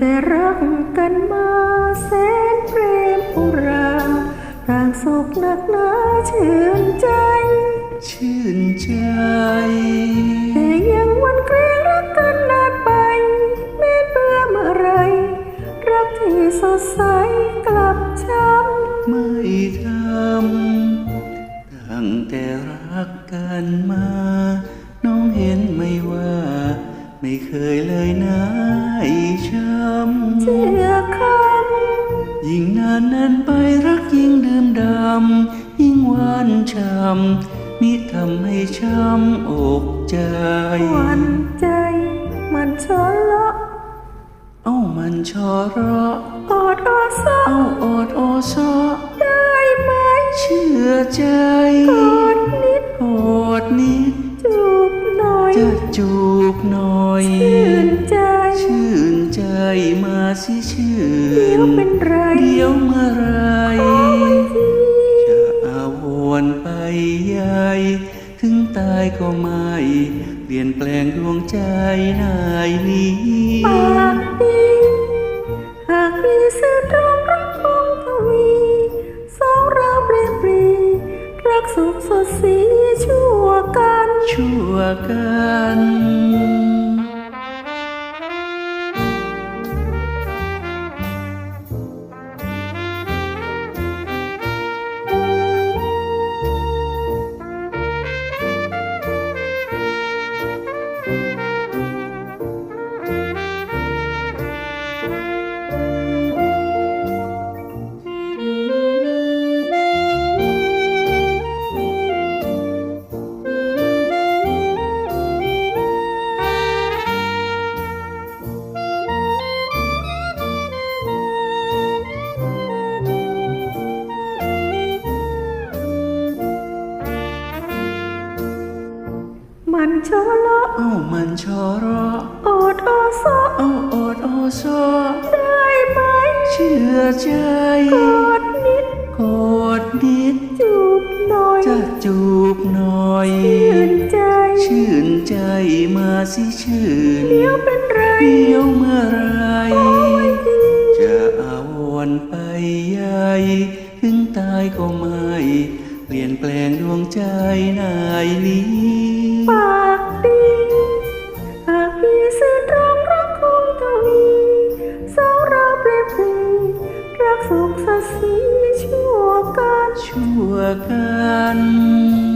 กันมาแสนเปรมอุราต่างสุขหนักหนาชื่นใจ ชื่นใจ แต่ยังหวันเกรงรักกันนานไปแม้เบื่อเมื่อไร รักที่สดใสกลับช้ำไม่ทำตั้งแต่รักกันมา น้องเห็นไหมว่า ไม่เคยเลยนะอีช้ำเชื่อคยิ่งนานนานไปรักยิ่งดื่มดำยิ่งหวานช้ำมิทำให้ช้ำอกใจำหวันใจ มันชอเลาะเอ้ามันชอเราะออดออซอเอ้าออดออซอ จะจูบหน่อย ชื่นใจ ชื่นใจมาสิชื่เดี๋ยวนเป็นไร เดี๋ยวเมื่อไรขอไว้ทีจะอาวรณ์ไปใหญ่ถึงตายก็ไม่ เปลี่ยนแปลงดวงใจนายนี้ปากดีหากมีสื่อตรงรักคงทวี สองเราเปรียบปรีรักสุขสดสีชั่วกัน ชั่วกัน มันชอเลาะเอ้ามันชอเราะออดออซอเอ้าออดออซอได้ไหมเชื่อใจกอดนิดกอดนิดจูบหน่อยจะจูบหน่อยชื่นใจ ชื่นใจมาสิชื่นเดี๋ยวเป็นไรเดี๋ยวเมื่อไรขอไว้ทีจะอาวรณ์ไปใหญ่ถึงตายก็ไม่เปลี่ยนแปลงดวงใจนายนี้ ปากดีหากมีสื่อตรงรักคงทวีสองเราเปรียบปรีรักสุขสดสีชั่วกันชั่วกัน